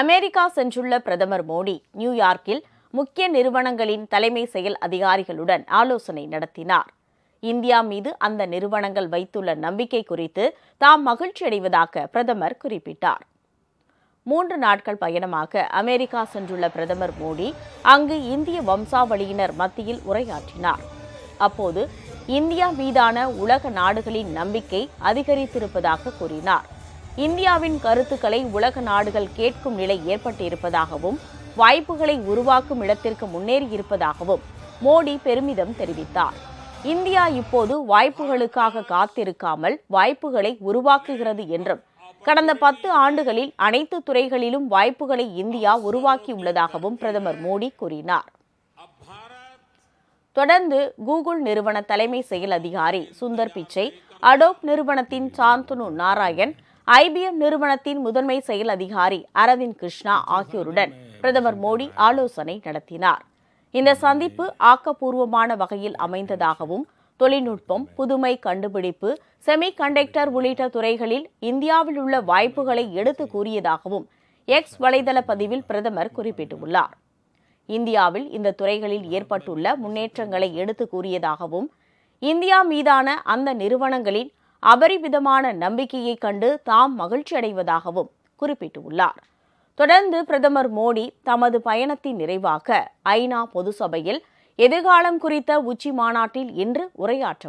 America சென்றுள்ள பிரதமர் மோடி நியூயார்க்கில் முக்கிய நிறுவனங்களின் தலைமை செயல் அதிகாரிகளுடன் ஆலோசனை நடத்தினார். இந்தியா மீது அந்த நிறுவனங்கள் வைத்துள்ள நம்பிக்கை குறித்து தாம் மகிழ்ச்சியடைவதாக பிரதமர் குறிப்பிட்டார். மூன்று நாட்கள் பயணமாக அமெரிக்கா சென்றுள்ள பிரதமர் மோடி அங்கு இந்திய வம்சாவளியினர் மத்தியில் உரையாற்றினார். அப்போது இந்தியா மீதான உலக நாடுகளின் நம்பிக்கை அதிகரித்திருப்பதாக கூறினார். இந்தியாவின் கருத்துக்களை உலக நாடுகள் கேட்கும் நிலை ஏற்பட்டிருப்பதாகவும் வாய்ப்புகளை உருவாக்கும் இடத்திற்கு முன்னேறியிருப்பதாகவும் மோடி பெருமிதம் தெரிவித்தார். இந்தியா இப்போது வாய்ப்புகளுக்காக காத்திருக்காமல் வாய்ப்புகளை உருவாக்குகிறது என்றும் கடந்த பத்து ஆண்டுகளில் அனைத்து துறைகளிலும் வாய்ப்புகளை இந்தியா உருவாக்கியுள்ளதாகவும் பிரதமர் மோடி கூறினார். தொடர்ந்து கூகுள் நிறுவன தலைமை செயல் அதிகாரி சுந்தர் பிச்சை அடோப் நிறுவனத்தின் சாந்தனு நாராயண் ஐபிஎம் நிறுவனத்தின் முதன்மை செயல் அதிகாரி அரவிந்த் கிருஷ்ணா ஆகியோருடன் பிரதமர் மோடி ஆலோசனை நடத்தினார். இந்த சந்திப்பு ஆக்கப்பூர்வமான வகையில் அமைந்ததாகவும் தொழில்நுட்பம் புதுமை கண்டுபிடிப்பு செமி கண்டக்டர் உள்ளிட்ட துறைகளில் இந்தியாவில் உள்ள வாய்ப்புகளை எடுத்து கூறியதாகவும் எக்ஸ் வலைதள பதிவில் பிரதமர் குறிப்பிட்டுள்ளார். இந்தியாவில் இந்த துறைகளில் ஏற்பட்டுள்ள முன்னேற்றங்களை எடுத்து கூறியதாகவும் இந்தியா மீதான அந்த நிறுவனங்களின் அபரிமிதமான நம்பிக்கையை கண்டு தாம் மகிழ்ச்சியடைவதாகவும் குறிப்பிட்டுள்ளார். தொடர்ந்து பிரதமர் மோடி தமது பயணத்தின் நிறைவாக ஐநா பொது சபையில் எதிர்காலம் குறித்த உச்சி மாநாட்டில் இன்று உரையாற்ற